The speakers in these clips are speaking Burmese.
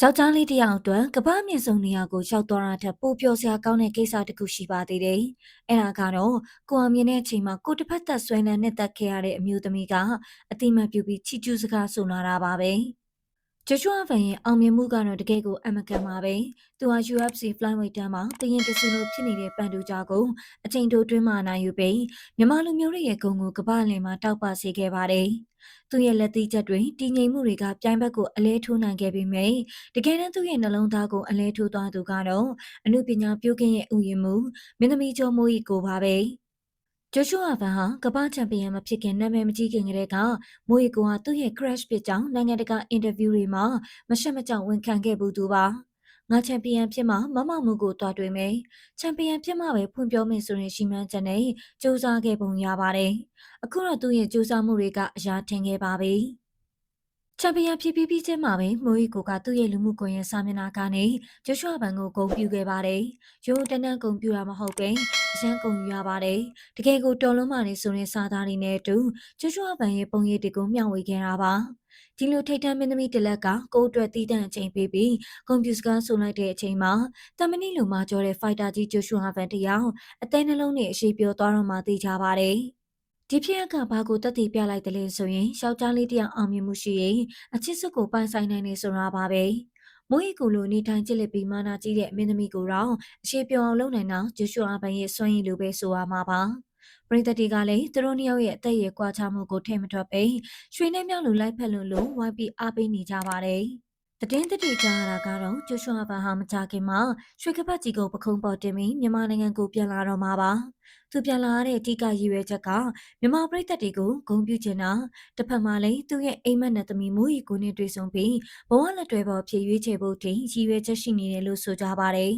ယောက်ျားလေးတစ်ယောက်အတွက်ကမ္ဘာမြင့်ဆုံးနေရာကိုရောက်သွားတာထက်ပိုပျော်စရာကောင်းတဲ့ကိစ္စတစ်ခုရှိပါသေးတယ်။အဲ့ဒါကတော့ကိုအောင်မြင်တဲ့အချိန်မှာကိုတစ်ဖက်သက်ဆွဲလန်းနဲ့တက်ခဲ့ရတဲ့အမျိုးသမီးကအတိမတ်ပြုပြီးချီကျူးစကားဆိုလာတာပါပဲ။ဂျိုရှွာဗန်ရဲ့အောင်မြင်မှုကတော့တကယ်ကိုအမကန်ပါပဲ။သူဟာ UFC Flyweight တန်းမှာတရင်တဆူလိုဖြစ်နေတဲ့ပန်တူဂျာကိုအချိန်တိုတွင်းမှာနိုင်ယူပြီးမြန်မာလူမျိုးတွေရဲ့ဂုဏ်ကိုကမ္ဘာလင်မှာတောက်ပစေခဲ့ပါတယ်။ သူရဲ့လက်သီးချက်တွေတည်ငြိမ်မှုတွေကပြိုင်ဘက်ကိုအလဲထိုးနိုင်ခဲ့ပေမဲ့တကယ်တမ်းသူ့ရဲ့နှလုံးသားကိုအလဲထိုးသွားသူကတော့အမှုပညာပြုကင်းရဲ့ဥယျာဉ်မှုမင်းသမီးကျော်မိုးကြီးကိုပါပဲ။ဂျိုရှူအာဗန်ဟာကမ္ဘာချန်ပီယံမဖြစ်ခင်နာမည်မကြီးခင်ကတည်းကမိုးရီကိုဟာသူ့ရဲ့ crash ဖြစ်ကြောင်းနိုင်ငံတကာအင်တာဗျူးတွေမှာမရှက်မကြောက်ဝန်ခံခဲ့ဘူးသူပါ ငါချန်ပီယံဖြစ်မှမမမှုကိုတွားတွေ့မယ်ချန်ပီယံဖြစ်မှပဲဖွင့်ပြောမယ်ဆိုရင်ရှိမှန်းချက်နဲ့စူးစမ်းခဲ့ပုံရပါတယ်အခုတော့သူ့ရဲ့စူးစမ်းမှုတွေကအရာထင်ခဲ့ပါပြီ ချန်ပီယံဖြစ်ပြီးပြီးချင်းမှာပဲမိုးရီကိုကသူ့ရဲ့လူမှုကွန်ရက်စာမျက်နှာကနေဂျိုရှွာဘန်ကိုဂုဏ်ပြုခဲ့ပါတယ်။ရိုးတန်းတန်းဂုဏ်ပြုတာမဟုတ်ပဲအရန်ဂုဏ်ယူရပါတယ်။တကယ်ကိုတော်လုံးမာနေဆိုတဲ့စာသားတွေနဲ့အတူဂျိုရှွာဘန်ရဲ့ပုံရိပ်တွေကိုမျှဝေခဲ့တာပါ။ဒီလိုထိတ်တန့်မင်းသမီးတလက်ကကိုယ်အတွက်တည်တံ့အချိန်ပေးပြီးကွန်ပျူတာကဆိုလိုက်တဲ့အချိန်မှာတမဏိလိုမှကြောတဲ့ဖိုက်တာကြီးဂျိုရှွာဘန်တယောက်အသေးနှလုံးနဲ့အရှိပြောသွားတော့မှသိကြပါတယ်။ ဒီဖြစ်ရပ်ကဘာကိုတက်တည်ပြလိုက်တယ်လဲဆိုရင်ယောက်ျားလေးတယောက်အောင်မြင်မှုရှိရင်အချစ်စွကိုပိုင်ဆိုင်နိုင်နေဆိုတာပါပဲမိုးရီကိုလိုနေထိုင်ကြည့်လက်ပြီးမာနာကြီးတဲ့မင်းသမီးကိုတော့အရှိပြောအောင်လုပ်နိုင်တော့ဂျူရှူအာဘန်ရဲ့စွမ်းရည်လိုပဲဆိုရမှာပါပရိသတ်တွေကလည်းသူတို့နှစ်ယောက်ရဲ့အသက်အရွယ်ကွာခြားမှုကိုထည့်မထွက်ပဲရွှေနဲ့မြောက်လိုလိုက်ဖက်လို့လို့ဝိုင်းပြီးအားပေးနေကြပါတယ် တည်င်းတတိကြားရတာကတော့ကျိုးရွှာဘာဟာမကြခင်မှာရွှေကပတ်ကြီးကိုပခုံးပေါ်တင်ပြီးမြန်မာနိုင်ငံကိုပြန်လာတော့မှာပါသူပြန်လာတဲ့အဓိကရည်ရွယ်ချက်ကမြန်မာပြည်သက်တွေကိုဂုဏ်ပြုချင်တာတစ်ဖက်မှာလည်းသူရဲ့အိမ်မက်နဲ့သမီးမိုးရီကိုနဲ့တွေ့ဆုံပြီးဘဝလက်တွဲပေါ်ဖြစ်ရွေးချယ်ဖို့တင်ရည်ရွယ်ချက်ရှိနေတယ်လို့ဆိုကြပါတယ်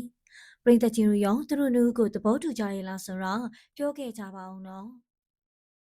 ပြည်သက်ချင်းတို့ရောသူတို့မျိုးကိုသဘောတူကြရလားဆိုတော့ပြောခဲ့ကြပါအောင်နော်